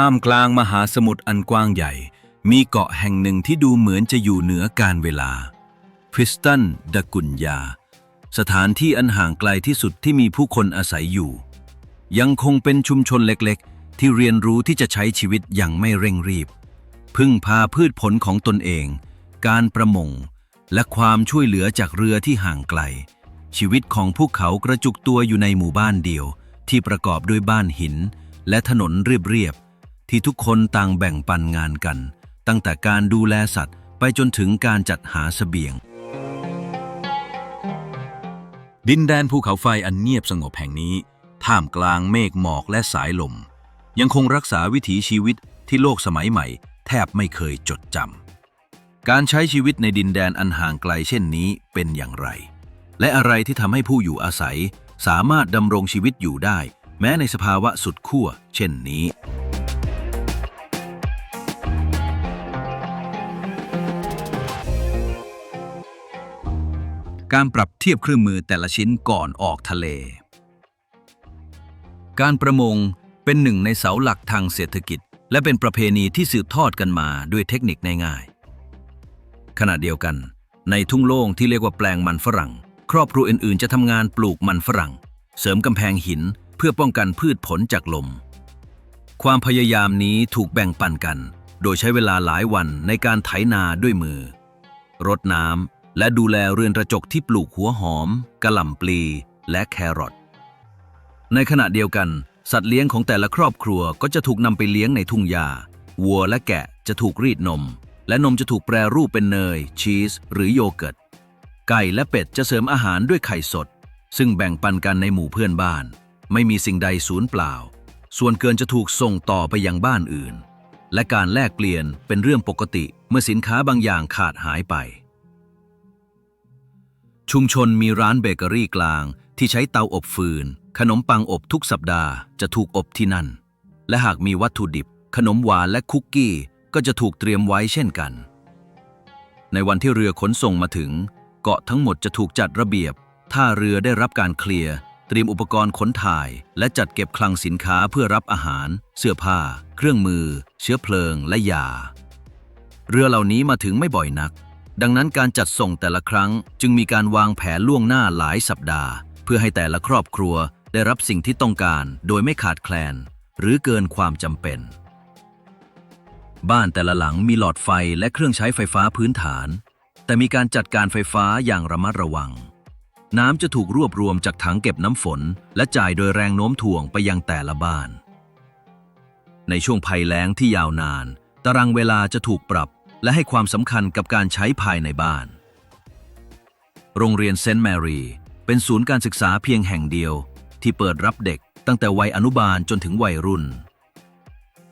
ท่ามกลางมหาสมุทรอันกว้างใหญ่ มีเกาะแห่งหนึ่งที่ดูเหมือนจะอยู่เหนือการเวลาพริสตันดกุญญาสถานที่อันห่างไกลที่สุดที่มีผู้คนอาศัยอยู่ ยังคงเป็นชุมชนเล็กๆ ที่เรียนรู้ที่จะใช้ชีวิตอย่างไม่เร่งรีบ พึ่งพาพืชผลของตนเอง การประมง และความช่วยเหลือจากเรือที่ห่างไกล ชีวิตของพวกเขากระจุกตัวอยู่ในหมู่บ้านเดียว ที่ประกอบด้วยบ้านหิน และถนนเรียบๆ ที่ทุกคนต่างแบ่งปันงานกัน ตั้งแต่การดูแลสัตว์ ไปจนถึงการจัดหาเสบียง ดินแดนภูเขาไฟอันเงียบสงบแห่งนี้ ท่ามกลางเมฆหมอกและสายลม ยังคงรักษาวิถีชีวิตที่โลกสมัยใหม่ แทบไม่เคยจดจำการใช้ชีวิตในดินแดนอันห่างไกลเช่นนี้เป็นอย่างไร และอะไรที่ทำให้ผู้อยู่อาศัย สามารถดำรงชีวิตอยู่ได้ แม้ในสภาวะสุดขั้วเช่นนี้ การปรับเทียบเครื่องมือแต่ละชิ้นก่อนออกทะเล การประมงเป็นหนึ่งในเสาหลักทางเศรษฐกิจ และเป็นประเพณีที่สืบทอดกันมาด้วยเทคนิคง่ายๆขณะเดียวกัน ในทุ่งโล่งที่เรียกว่าแปลงมันฝรั่ง ครอบครัวอื่นๆ จะทำงานปลูกมันฝรั่ง เสริมกำแพงหินเพื่อป้องกันพืชผลจากลม ความพยายามนี้ถูกแบ่งปันกัน โดยใช้เวลาหลายวันในการไถนาด้วยมือ รดน้ำ และดูแลเรือนกระจกที่ปลูกหัวหอม กระหล่ำปลีและแครอทในขณะเดียวกัน สัตว์เลี้ยงของแต่ละครอบครัวก็จะถูกนำไปเลี้ยงในทุ่งหญ้าวัวและแกะจะถูกรีดนม และนมจะถูกแปรรูปเป็นเนย ชีส หรือโยเกิร์ต ไก่และเป็ดจะเสริมอาหารด้วยไข่สด ซึ่งแบ่งปันกันในหมู่เพื่อนบ้าน ไม่มีสิ่งใดสูญเปล่า ส่วนเกินจะถูกส่งต่อไปยังบ้านอื่น และการแลกเปลี่ยนเป็นเรื่องปกติเมื่อสินค้าบางอย่างขาดหายไป ชุมชนมีร้านเบเกอรี่กลางที่ใช้เตาอบฟืน ขนมปังอบทุกสัปดาห์จะถูกอบที่นั่น และหากมีวัตถุดิบ ขนมหวานและคุกกี้ก็จะถูกเตรียมไว้เช่นกัน ในวันที่เรือขนส่งมาถึง เกาะทั้งหมดจะถูกจัดระเบียบ ท่าเรือได้รับการเคลียร์เตรียมอุปกรณ์ขนถ่าย และจัดเก็บคลังสินค้าเพื่อรับอาหาร เสื้อผ้า เครื่องมือ เชื้อเพลิงและยา เรือเหล่านี้มาถึงไม่บ่อยนัก ดังนั้นการจัดส่งแต่ละครั้งจึงมีการวางแผนล่วงหน้าหลายสัปดาห์ เพื่อให้แต่ละครอบครัวได้รับสิ่งที่ต้องการโดยไม่ขาดแคลน หรือเกินความจำเป็น บ้านแต่ละหลังมีหลอดไฟและเครื่องใช้ไฟฟ้าพื้นฐาน แต่มีการจัดการไฟฟ้าอย่างระมัดระวัง น้ำจะถูกรวบรวมจากถังเก็บน้ำฝน และจ่ายโดยแรงโน้มถ่วงไปยังแต่ละบ้าน ในช่วงภัยแล้งที่ยาวนาน ตารางเวลาจะถูกปรับ และให้ความสำคัญกับการใช้ภายในบ้าน โรงเรียนเซนต์แมรี่ เป็นศูนย์การศึกษาเพียงแห่งเดียว ที่เปิดรับเด็กตั้งแต่วัยอนุบาลจนถึงวัยรุ่น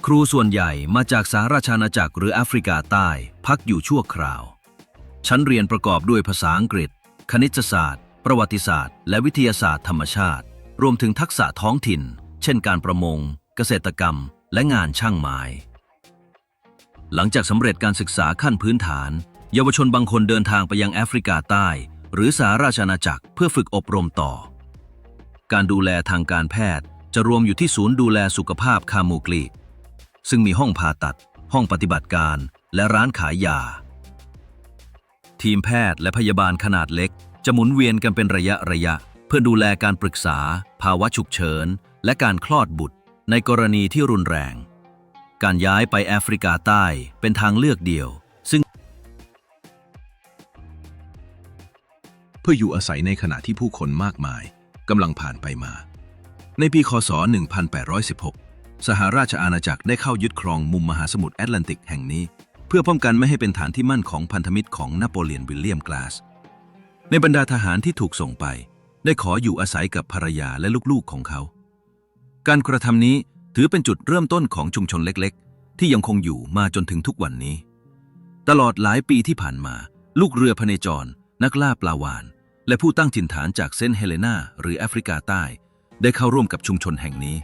ครูส่วนใหญ่มาจากสหราชอาณาจักรหรือแอฟริกาใต้ พักอยู่ชั่วคราว ชั้นเรียนประกอบด้วยภาษาอังกฤษ คณิตศาสตร์ ประวัติศาสตร์ และวิทยาศาสตร์ธรรมชาติ รวมถึงทักษะท้องถิ่น เช่นการประมง เกษตรกรรม และงานช่างไม้ หลังจากสำเร็จการศึกษาขั้นพื้นฐาน เยาวชนบางคนเดินทางไปยังแอฟริกาใต้ หรือสหราชอาณาจักรเพื่อฝึกอบรมต่อ การดูแลทางการแพทย์จะรวมอยู่ที่ศูนย์ดูแลสุขภาพคามูกลีซึ่งมีห้องผ่าตัด ห้องปฏิบัติการ และร้านขายยา ทีมแพทย์และพยาบาลขนาดเล็ก จะหมุนเวียนกันเป็นระยะระยะ เพื่อดูแลการปรึกษา ภาวะฉุกเฉิน และการคลอดบุตร ในกรณีที่รุนแรง การย้ายไปแอฟริกาใต้เป็นทางเลือกเดียว ซึ่ง เพื่ออยู่อาศัยในขณะที่ผู้คนมากมายกำลังผ่านไปมา ในปีคศ 1816 สหราชอาณาจักรได้เข้ายึดครองมุมมหาสมุทรแอตแลนติกแห่งนี้ เพื่อป้องกันไม่ให้เป็นฐานที่มั่นของพันธมิตรของนโปเลียนวิลเลียมกลาส ในบรรดาทหารที่ถูกส่งไป ได้ขออยู่อาศัยกับภรรยาและลูกๆของเขา การกระทำนี้ ถือเป็นจุดเริ่มต้นของชุมชนเล็กๆ ที่ยังคงอยู่มาจนถึงทุกวันนี้ ตลอดหลายปีที่ผ่านมา ลูกเรือพเนจร นักล่าปลาวาน และผู้ตั้งถิ่นฐานจากเซนต์เฮเลนาหรือแอฟริกาใต้ ได้เข้าร่วมกับชุมชนแห่งนี้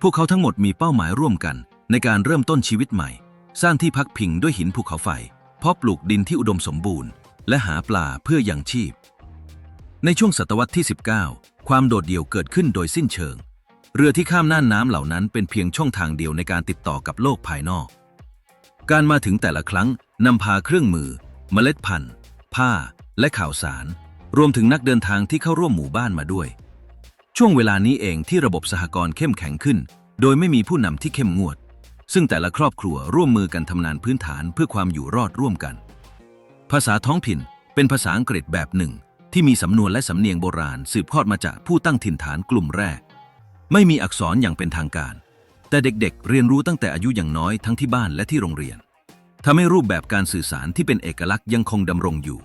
พวกเขาทั้งหมดมีเป้าหมายร่วมกัน ในการเริ่มต้นชีวิตใหม่ สร้างที่พักพิงด้วยหินภูเขาไฟเพาะปลูกดินที่อุดมสมบูรณ์ และหาปลาเพื่อยังชีพ ในช่วงศตวรรษที่ 19 ความโดดเดี่ยวเกิดขึ้นโดยสิ้นเชิง เรือที่ข้ามน่านน้ำเหล่านั้นเป็นเพียงช่องทางเดียวในการติดต่อกับโลกภายนอก การมาถึงแต่ละครั้งนำพาเครื่องมือ เมล็ดพันธุ์ ผ้า และข่าวสาร รวมถึงนักเดินทางที่เข้าร่วมหมู่บ้านมาด้วย ช่วงเวลานี้เองที่ระบบสหกรณ์เข้มแข็งขึ้น โดยไม่มีผู้นำที่เข้มงวด ซึ่งแต่ละครอบครัวร่วมมือกันทำงานพื้นฐานเพื่อความอยู่รอดร่วมกัน ภาษาท้องถิ่นเป็นภาษาอังกฤษแบบหนึ่ง ที่มีสำนวนและสำเนียงโบราณสืบทอดมาจากผู้ตั้งถิ่นฐานกลุ่มแรก ไม่มีอักษรอย่างเป็นทางการ แต่เด็กๆ เรียนรู้ตั้งแต่อายุอย่างน้อยทั้งที่บ้านและที่โรงเรียนทำให้รูปแบบการสื่อสารที่เป็นเอกลักษณ์ยังคงดำรงอยู่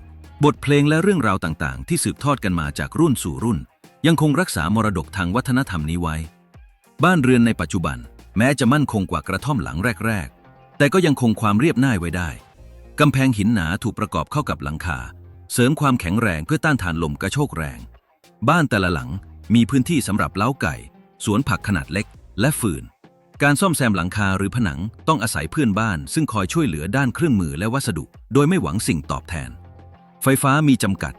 บทเพลงและเรื่องราวต่างๆ ที่สืบทอดกันมาจากรุ่นสู่รุ่น ยังคงรักษามรดกทางวัฒนธรรมนี้ไว้ บ้านเรือนในปัจจุบัน แม้จะมั่นคงกว่ากระท่อมหลังแรก ๆ แต่ก็ยังคงความเรียบง่ายไว้ได้กำแพงหินหนาถูกประกอบเข้ากับหลังคา เสริมความแข็งแรงเพื่อต้านทานลมกระโชกแรง บ้านแต่ละหลังมีพื้นที่สำหรับเล้าไก่ สวนผักขนาดเล็ก และฟืน การซ่อมแซมหลังคาหรือผนังต้องอาศัยเพื่อนบ้าน ซึ่งคอยช่วยเหลือด้านเครื่องมือและวัสดุ โดยไม่หวังสิ่งตอบแทน ไฟฟ้ามีจำกัด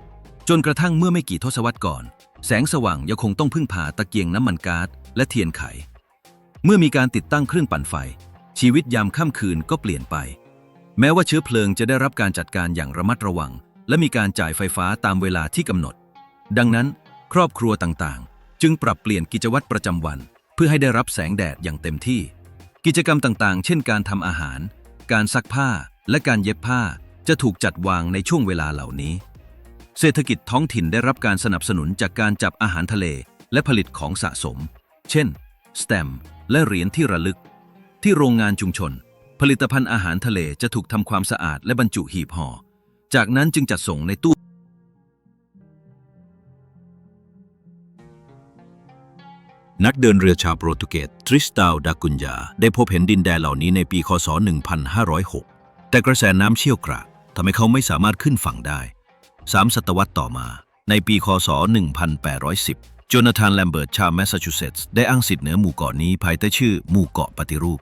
จนกระทั่งเมื่อไม่กี่ทศวรรษก่อน แสงสว่างยังคงต้องพึ่งพาตะเกียงน้ำมันก๊าซและเทียนไข เมื่อมีการติดตั้งเครื่องปั่นไฟ ชีวิตยามค่ำคืนก็เปลี่ยนไป แม้ว่าเชื้อเพลิงจะได้รับการจัดการอย่างระมัดระวัง และมีการจ่ายไฟฟ้าตามเวลาที่กำหนด ดังนั้น ครอบครัวต่างๆ จึงปรับเปลี่ยนกิจวัตรประจำวัน เพื่อให้ได้รับแสงแดดอย่างเต็มที่ กิจกรรมต่างๆ เช่นการทำอาหาร การซักผ้า และการเย็บผ้าจะถูกจัดวางในช่วงเวลาเหล่านี้ เศรษฐกิจท้องถิ่นได้รับการสนับสนุนจากการจับอาหารทะเล และผลิตของสะสม เช่นสแตมและเหรียญที่ระลึก ที่โรงงานชุมชน ผลิตภัณฑ์อาหารทะเลจะถูกทำความสะอาดและบรรจุหีบห่อ จากนั้นจึงจัดส่งในตู้ นักเดินเรือชาวโปรตุเกสทริสตาลดากุญญาได้พบเห็นดินแดนเหล่านี้ในปีคศ 1506 แต่กระแสน้ำเชี่ยวกรากทำให้เขาไม่สามารถขึ้นฝั่งได้สามศตวรรษต่อมา ในปีคศ 1810 โจนาธานแลมเบิร์ตชาวแมสซาชูเซตส์ได้อ้างสิทธิ์เหนือหมู่เกาะนี้ภายใต้ชื่อหมู่เกาะปฏิรูป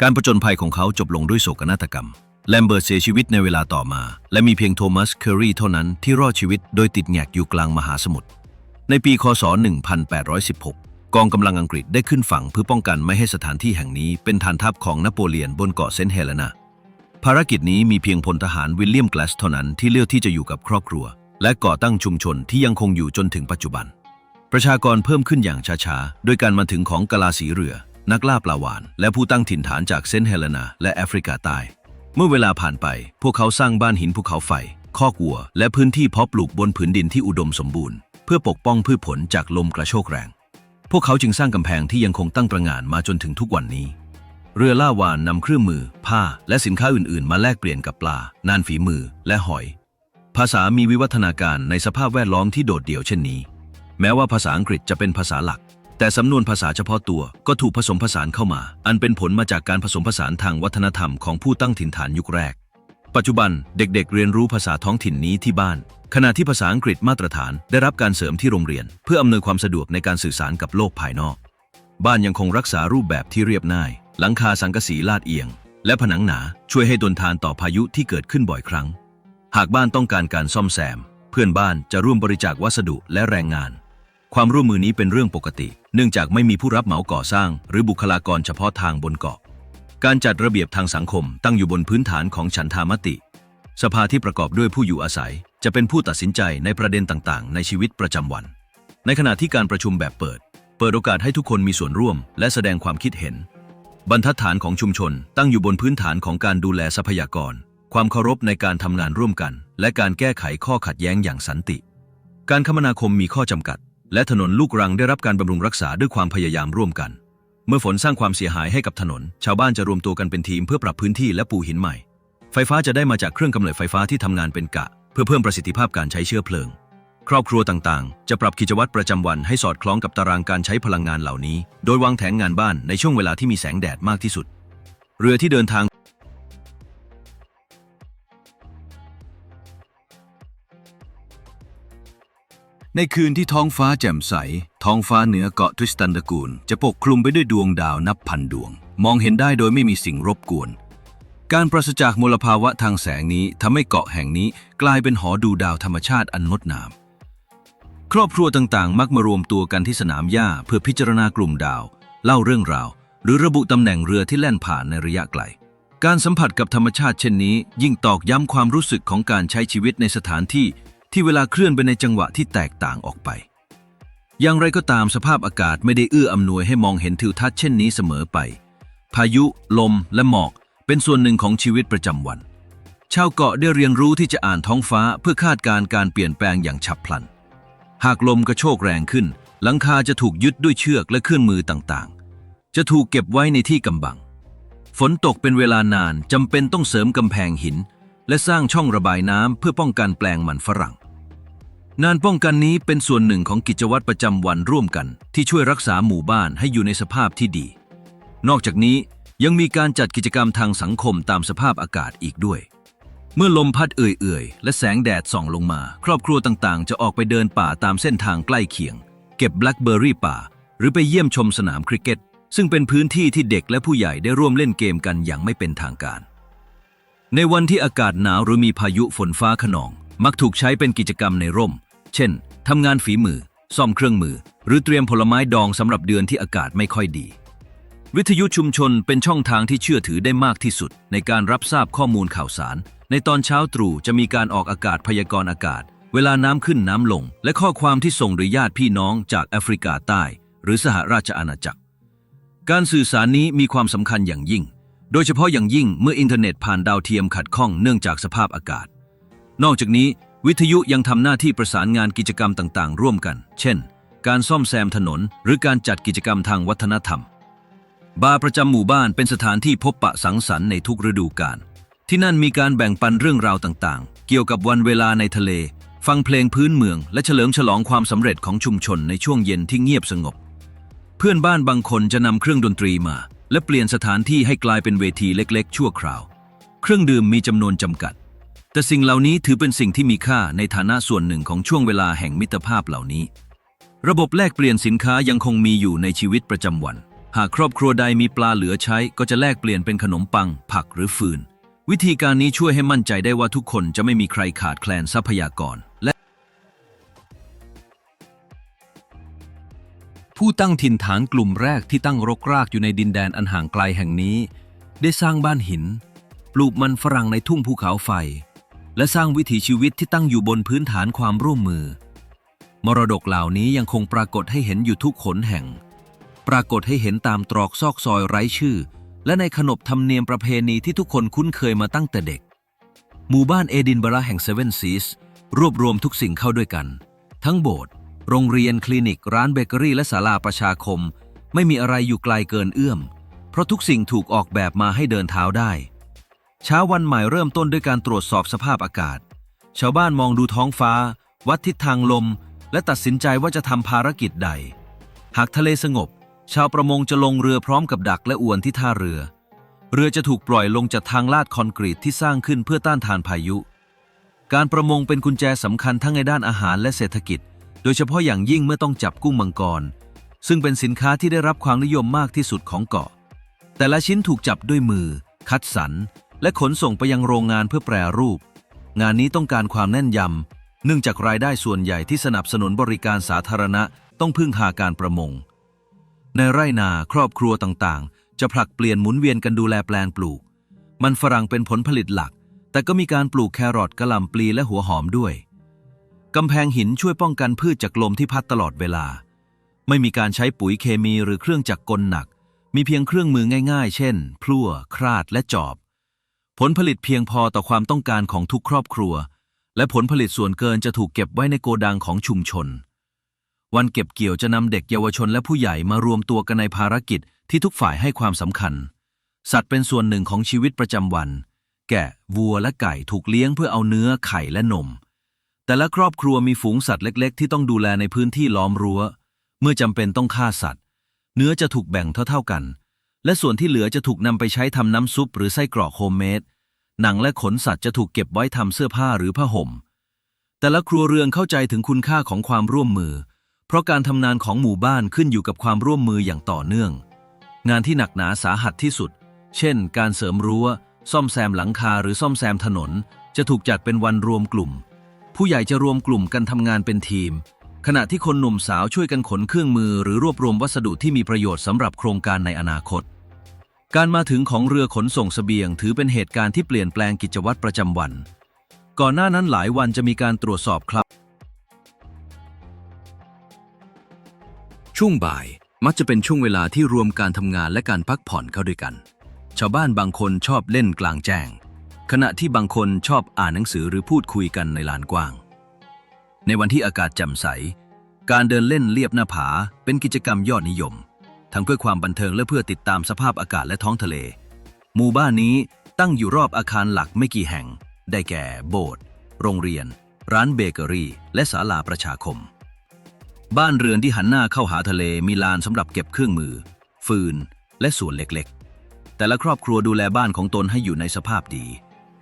การประจนภัยของเขาจบลงด้วยโศกนาฏกรรม แลมเบิร์ตเสียชีวิตในเวลาต่อมา และมีเพียงโทมัส เคอรีเท่านั้นที่รอดชีวิตโดยติดแงกอยู่กลางมหาสมุทร ในปีคศ 1816 กองกำลังอังกฤษได้ขึ้นฝั่งเพื่อป้องกันไม่ให้สถานที่แห่งนี้เป็นฐานทัพของนโปเลียนบนเกาะเซนต์เฮเลนาภารกิจนี้มีเพียงพลทหารวิลเลียมแกลสเท่านั้นที่เลือกที่จะอยู่กับครอบครัว และก่อตั้งชุมชนที่ยังคงอยู่จนถึงปัจจุบัน ประชากรเพิ่มขึ้นอย่างช้าๆโดยการมาถึงของกะลาสีเรือ นักล่าปลาวาน และผู้ตั้งถิ่นฐานจากเซนต์เฮเลนาและแอฟริกาใต้ เมื่อเวลาผ่านไป พวกเขาสร้างบ้านหินภูเขาไฟคอกวัว และพื้นที่เพาะปลูกบนผืนดินที่อุดมสมบูรณ์ เพื่อปกป้องพืชผลจากลมกระโชกแรง พวกเขาจึงสร้างกำแพงที่ยังคงตั้งประหงานมาจนถึงทุกวันนี้ เรือล่าวานนำเครื่องมือ ผ้า และสินค้าอื่น ๆ มาแลกเปลี่ยนกับปลา นานฝีมือ และหอย ภาษามีวิวัฒนาการในสภาพแวดล้อมที่โดดเดี่ยวเช่นนี้ แม้ว่าภาษาอังกฤษจะเป็นภาษาหลัก แต่สำนวนภาษาเฉพาะตัวก็ถูกผสมผสานเข้ามา อันเป็นผลมาจากการผสมผสานทางวัฒนธรรมของผู้ตั้งถิ่นฐานยุคแรก ปัจจุบันเด็กๆ เรียนรู้ภาษาท้องถิ่นนี้ที่บ้าน ขณะที่ภาษาอังกฤษมาตรฐานได้รับการเสริมที่โรงเรียน เพื่ออำนวยความสะดวกในการสื่อสารกับโลกภายนอก บ้านยังคงรักษารูปแบบที่เรียบง่าย หลังคาสังกะสีลาดเอียง และผนังหนาช่วยให้ทนทานต่อพายุที่เกิดขึ้นบ่อยครั้ง หากบ้านต้องการการซ่อมแซม เพื่อนบ้านจะร่วมบริจาควัสดุและแรงงาน ความร่วมมือนี้เป็นเรื่องปกติ เนื่องจากไม่มีผู้รับเหมาก่อสร้าง หรือบุคลากรเฉพาะทางบนเกาะ การจัดระเบียบทางสังคมตั้งอยู่บนพื้นฐานของฉันทามติ สภาที่ประกอบด้วยผู้อยู่อาศัย จะเป็นผู้ตัดสินใจในประเด็นต่างๆ ในชีวิตประจำวัน ในขณะที่การประชุมแบบเปิด เปิดโอกาสให้ทุกคนมีส่วนร่วม และแสดงความคิดเห็น บรรทัดฐานของชุมชนตั้งอยู่บนพื้นฐานของการดูแลทรัพยากร ความเคารพในการทำงานร่วมกัน และการแก้ไขข้อขัดแย้งอย่างสันติ การคมนาคมมีข้อจำกัด และถนนลูกรังได้รับการบำรุงรักษาด้วยความพยายามร่วมกัน เมื่อฝนสร้างความเสียหายให้กับถนน ชาวบ้านจะรวมตัวกันเป็นทีมเพื่อปรับพื้นที่และปูหินใหม่ ไฟฟ้าจะได้มาจากเครื่องกำเนิดไฟฟ้าที่ทำงานเป็นกะ เพื่อเพิ่มประสิทธิภาพการใช้เชื้อเพลิง ครอบครัวต่างๆ จะปรับกิจวัตรประจำวันให้สอดคล้องกับตารางการใช้พลังงานเหล่านี้ โดยวางแผนงานบ้านในช่วงเวลาที่มีแสงแดดมากที่สุด เรือที่เดินทางในคืนที่ท้องฟ้าแจ่มใส ท้องฟ้าเหนือเกาะทริสตันตะกูล จะปกคลุมไปด้วยดวงดาวนับพันดวง มองเห็นได้โดยไม่มีสิ่งรบกวน การปราศจากมลภาวะทางแสงนี้ทำให้เกาะแห่งนี้กลายเป็นหอดูดาวธรรมชาติอันงดงาม ครอบครัวต่างๆ มักมารวมตัวกันที่สนามหญ้าเพื่อพิจารณากลุ่มดาว เล่าเรื่องราว หรือระบุตำแหน่งเรือที่แล่นผ่านในระยะไกล การสัมผัสกับธรรมชาติเช่นนี้ ยิ่งตอกย้ำความรู้สึกของการใช้ชีวิตในสถานที่ ที่เวลาเคลื่อนไปในจังหวะที่แตกต่างออกไป อย่างไรก็ตามสภาพอากาศไม่ได้เอื้ออำนวยให้มองเห็นทิวทัศน์เช่นนี้เสมอไป พายุ ลม และหมอก เป็นส่วนหนึ่งของชีวิตประจำวัน ชาวเกาะได้เรียนรู้ที่จะอ่านท้องฟ้าเพื่อคาดการณ์การเปลี่ยนแปลงอย่างฉับพลัน หากลมกระโชกแรงขึ้น หลังคาจะถูกยึดด้วยเชือกและเครื่องมือต่างๆ จะถูกเก็บไว้ในที่กำบัง ฝนตกเป็นเวลานานจำเป็นต้องเสริมกำแพงหิน และสร้างช่องระบายน้ำเพื่อป้องกันแปลงมันฝรั่งงานป้องกันนี้เป็นส่วนหนึ่งของกิจวัตรประจำวันร่วมกัน ที่ช่วยรักษาหมู่บ้านให้อยู่ในสภาพที่ดี นอกจากนี้ ยังมีการจัดกิจกรรมทางสังคมตามสภาพอากาศอีกด้วย เมื่อลมพัดเอื่อยๆ และแสงแดดส่องลงมา ครอบครัวต่างๆ จะออกไปเดินป่าตามเส้นทางใกล้เคียง เก็บแบล็คเบอร์รี่ป่า หรือไปเยี่ยมชมสนามคริกเก็ต ซึ่งเป็นพื้นที่ที่เด็กและผู้ใหญ่ได้ร่วมเล่นเกมกันอย่างไม่เป็นทางการ ในวันที่อากาศหนาวหรือมีพายุฝนฟ้าขนอง มักถูกใช้เป็นกิจกรรมในร่ม เช่นทำงานฝีมือ ซ่อมเครื่องมือ หรือเตรียมผลไม้ดองสำหรับเดือนที่อากาศไม่ค่อยดี วิทยุชุมชนเป็นช่องทางที่เชื่อถือได้มากที่สุด ในการรับทราบข้อมูลข่าวสาร ในตอนเช้าตรู่จะมีการออกอากาศพยากรณ์อากาศ เวลาน้ำขึ้นน้ำลง และข้อความที่ส่งหรือญาติพี่น้องจากแอฟริกาใต้ หรือสหราชอาณาจักร การสื่อสารนี้มีความสำคัญอย่างยิ่ง โดยเฉพาะอย่างยิ่งเมื่ออินเทอร์เน็ตผ่านดาวเทียมขัดข้องเนื่องจากสภาพอากาศ นอกจากนี้ วิทยุยังทำหน้าที่ประสานงานกิจกรรมต่างๆ ร่วมกัน เช่น การซ่อมแซมถนน หรือการจัดกิจกรรมทางวัฒนธรรม บาร์ประจำหมู่บ้านเป็นสถานที่พบปะสังสรรค์ในทุกฤดูกาล ที่นั่นมีการแบ่งปันเรื่องราวต่างๆ เกี่ยวกับวันเวลาในทะเล ฟังเพลงพื้นเมือง และเฉลิมฉลองความสำเร็จของชุมชนในช่วงเย็นที่เงียบสงบ เพื่อนบ้านบางคนจะนำเครื่องดนตรีมา และเปลี่ยนสถานที่ให้กลายเป็นเวทีเล็กๆ ชั่วคราว เครื่องดื่มมีจำนวนจำกัด แต่สิ่งเหล่านี้ถือเป็นสิ่งที่มีค่าในฐานะส่วนหนึ่งของช่วงเวลาแห่งมิตรภาพเหล่านี้ ระบบแลกเปลี่ยนสินค้ายังคงมีอยู่ในชีวิตประจำวัน หากครอบครัวใดมีปลาเหลือใช้ก็จะแลกเปลี่ยนเป็นขนมปัง ผักหรือฟืน วิธีการนี้ช่วยให้มั่นใจได้ว่าทุกคนจะไม่มีใครขาดแคลนทรัพยากรและผู้ตั้งถิ่นฐานกลุ่มแรกที่ตั้งรกรากอยู่ในดินแดนอันห่างไกลแห่งนี้ ได้สร้างบ้านหิน ปลูกมันฝรั่งในทุ่งภูเขาไฟ และสร้างวิถีชีวิตที่ตั้งอยู่บนพื้นฐานความร่วมมือ มรดกเหล่านี้ยังคงปรากฏให้เห็นอยู่ทุกขนแห่ง ปรากฏให้เห็นตามตรอกซอกซอยไร้ชื่อ และในขนบธรรมเนียมประเพณีที่ทุกคนคุ้นเคยมาตั้งแต่เด็ก หมู่บ้านเอดินบะระแห่งเซเว่นซีสรวบรวมทุกสิ่งเข้าด้วยกัน ทั้งโบสถ์โรงเรียนคลินิก ร้านเบเกอรี่และศาลาประชาคม ไม่มีอะไรอยู่ไกลเกินเอื้อม เพราะทุกสิ่งถูกออกแบบมาให้เดินเท้าได้ เช้าวันใหม่เริ่มต้นด้วยการตรวจสอบสภาพอากาศ ชาวบ้านมองดูท้องฟ้า วัดทิศทางลม และตัดสินใจว่าจะทำภารกิจใด หากทะเลสงบ ชาวประมงจะลงเรือพร้อมกับดักและอวนที่ท่าเรือ เรือจะถูกปล่อยลงจากทางลาดคอนกรีตที่สร้างขึ้นเพื่อต้านทานพายุ การประมงเป็นกุญแจสำคัญทั้งในด้านอาหารและเศรษฐกิจ โดยเฉพาะอย่างยิ่งเมื่อต้องจับกุ้งมังกร ซึ่งเป็นสินค้าที่ได้รับความนิยมมากที่สุดของเกาะ แต่ละชิ้นถูกจับด้วยมือ คัดสรรและขนส่งไปยังโรงงานเพื่อแปรรูป งานนี้ต้องการความแน่นยำเนื่องจากรายได้ส่วนใหญ่ที่สนับสนุนบริการสาธารณะต้องพึ่งพาการประมง ในไร่นาครอบครัวต่างๆ จะผลักเปลี่ยนหมุนเวียนกันดูแลแปลงปลูก มันฝรั่งเป็นผลผลิตหลัก แต่ก็มีการปลูกแครอทกระหล่ำปลีและหัวหอมด้วย กำแพงหินช่วยป้องกันพืชจากลมที่พัดตลอดเวลา ไม่มีการใช้ปุ๋ยเคมีหรือเครื่องจักรกลหนัก มีเพียงเครื่องมือง่าย ๆ เช่น พลั่ว คราดและจอบ ผลผลิตเพียงพอต่อความต้องการของทุกครอบครัว และผลผลิตส่วนเกินจะถูกเก็บไว้ในโกดังของชุมชน วันเก็บเกี่ยวจะนำเด็กเยาวชนและผู้ใหญ่มารวมตัวกันในภารกิจที่ทุกฝ่ายให้ความสำคัญ สัตว์เป็นส่วนหนึ่งของชีวิตประจำวัน แกะ วัวและไก่ถูกเลี้ยงเพื่อเอาเนื้อไข่และนม แต่ละครอบครัวมีฝูงสัตว์เล็ก ๆ ที่ต้องดูแลในพื้นที่ล้อมรั้ว เมื่อจำเป็นต้องฆ่าสัตว์ เนื้อจะถูกแบ่งเท่าๆกัน และส่วนที่เหลือจะถูกนำไปใช้ทำน้ำซุปหรือไส้กรอกโฮมเมดหนังและขนสัตว์จะถูกเก็บไว้ทำเสื้อผ้าหรือผ้าห่ม แต่ละครัวเรือนเข้าใจถึงคุณค่าของความร่วมมือ เพราะการทำงานของหมู่บ้านขึ้นอยู่กับความร่วมมืออย่างต่อเนื่อง งานที่หนักหนาสาหัสที่สุด เช่น การเสริมรั้ว ซ่อมแซมหลังคาหรือซ่อมแซมถนน จะถูกจัดเป็นวันรวมกลุ่ม ผู้ใหญ่จะรวมกลุ่มกันทำงานเป็นทีม ขณะที่คนหนุ่มสาวช่วยกันขนเครื่องมือ หรือรวบรวมวัสดุที่มีประโยชน์สำหรับโครงการในอนาคต การมาถึงของเรือขนส่งเสบียง ถือเป็นเหตุการณ์ที่เปลี่ยนแปลงกิจวัตรประจำวัน ก่อนหน้านั้นหลายวันจะมีการตรวจสอบครับ ช่วงบ่ายมักจะเป็นช่วงเวลาที่รวมการทำงานและการพักผ่อนเข้าด้วยกัน ชาวบ้านบางคนชอบเล่นกลางแจ้ง ขณะที่บางคนชอบอ่านหนังสือหรือพูดคุยกันในลานกว้าง ในวันที่อากาศแจ่มใส การเดินเล่นเลียบหน้าผาเป็นกิจกรรมยอดนิยม ทั้งเพื่อความบันเทิงและเพื่อติดตามสภาพอากาศและท้องทะเล หมู่บ้านนี้ตั้งอยู่รอบอาคารหลักไม่กี่แห่ง ได้แก่ โบสถ์โรงเรียน ร้านเบเกอรี่ และศาลาประชาคม บ้านเรือนที่หันหน้าเข้าหาทะเลมีลานสำหรับเก็บเครื่องมือ ฟืน และส่วนเล็กๆ แต่ละครอบครัวดูแลบ้านของตนให้อยู่ในสภาพดี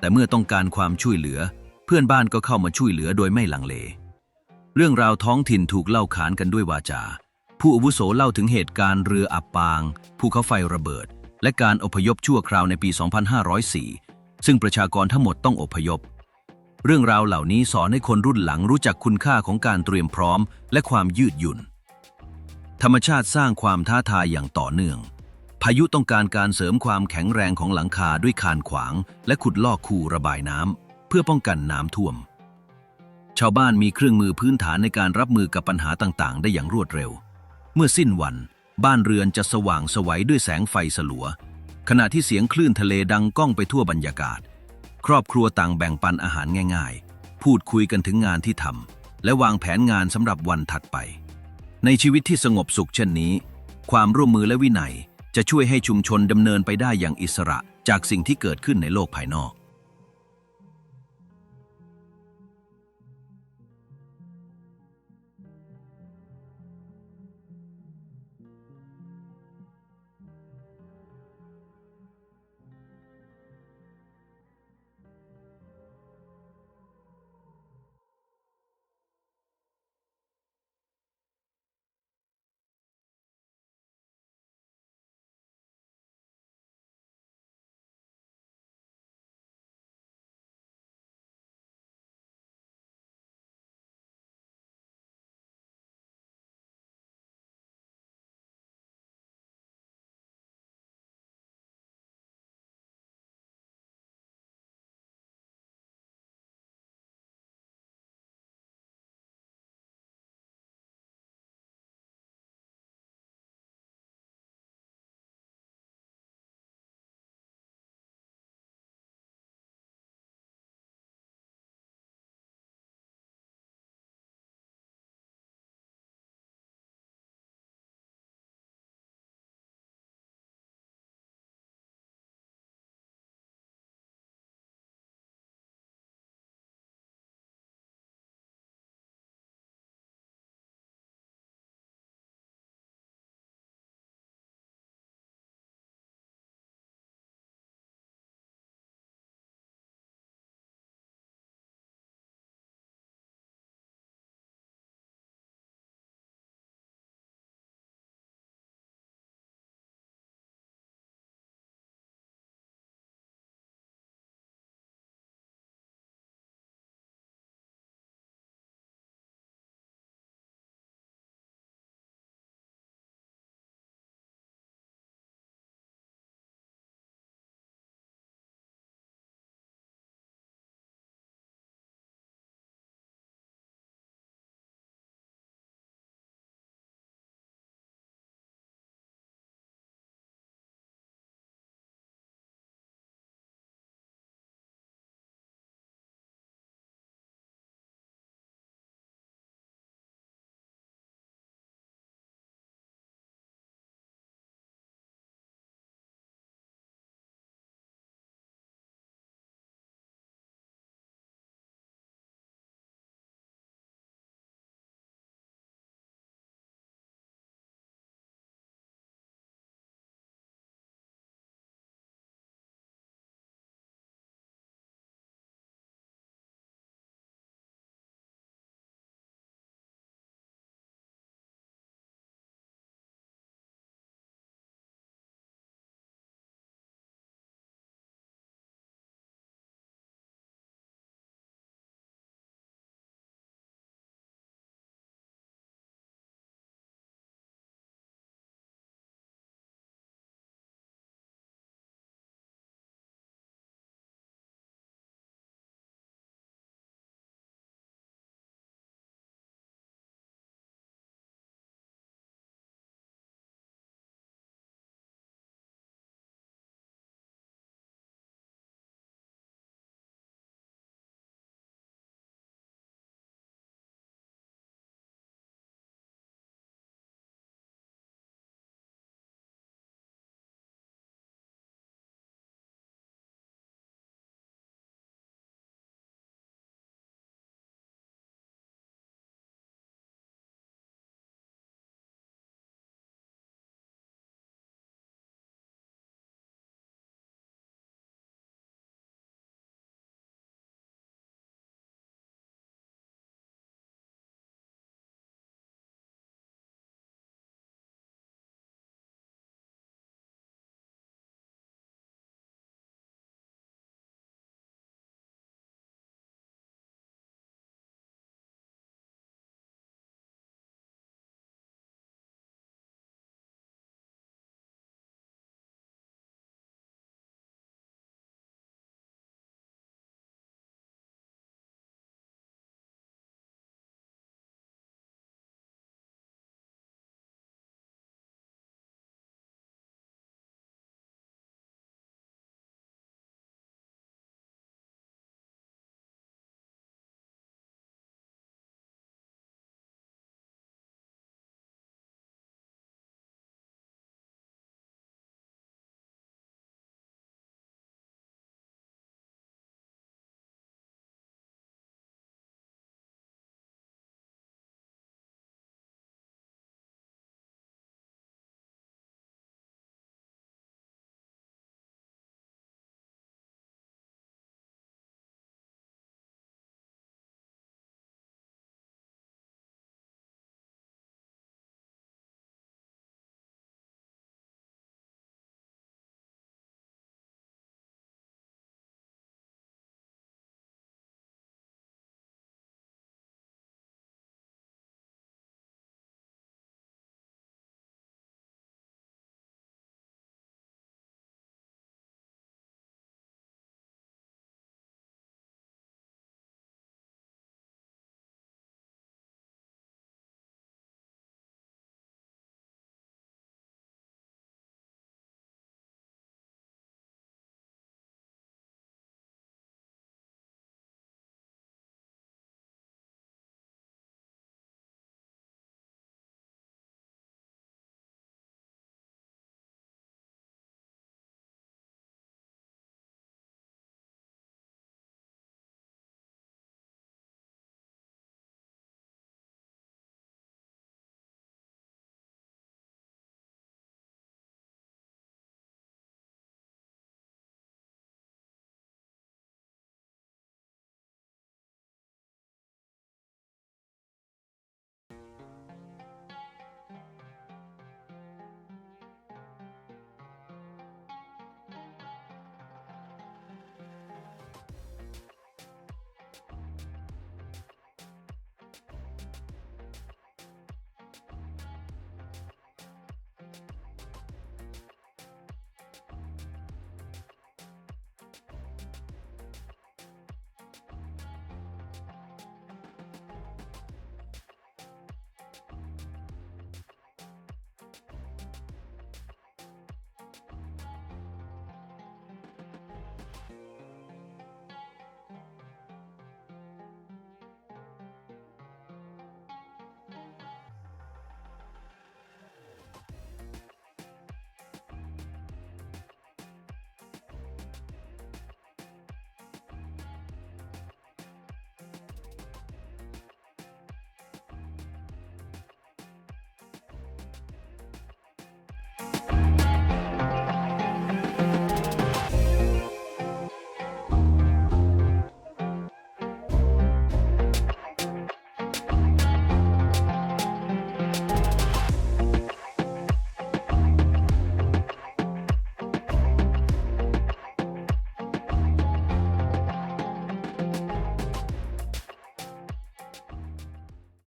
แต่เมื่อต้องการความช่วยเหลือ เพื่อนบ้านก็เข้ามาช่วยเหลือโดยไม่ลังเล เรื่องราวท้องถิ่นถูกเล่าขานกันด้วยวาจา ผู้อาวุโสเล่าถึงเหตุการณ์เรืออับปางภูเขาไฟระเบิด และการอพยพชั่วคราวในปี 2504 ซึ่งประชากรทั้งหมดต้องอพยพ เรื่องราวเหล่านี้สอนให้คนรุ่นหลังรู้จักคุณค่าของการเตรียมพร้อม และความยืดหยุ่น ธรรมชาติสร้างความท้าทายอย่างต่อเนื่อง พายุต้องการการเสริมความแข็งแรงของหลังคาด้วยคานขวาง และขุดลอกคูระบายน้ำเพื่อป้องกันน้ำท่วม ชาวบ้านมีเครื่องมือพื้นฐานในการรับมือกับปัญหาต่างๆ ได้อย่างรวดเร็ว เมื่อสิ้นวัน บ้านเรือนจะสว่างไสวัยด้วยแสงไฟสลัว ขณะที่เสียงคลื่นทะเลดังก้องไปทั่วบรรยากาศ ครอบครัวต่างแบ่งปันอาหารง่ายๆ พูดคุยกันถึงงานที่ทำและวางแผนงานสำหรับวันถัดไป ในชีวิตที่สงบสุขเช่นนี้ ความร่วมมือและวินัยจะช่วยให้ชุมชนดำเนินไปได้อย่างอิสระจากสิ่งที่เกิดขึ้นในโลกภายนอก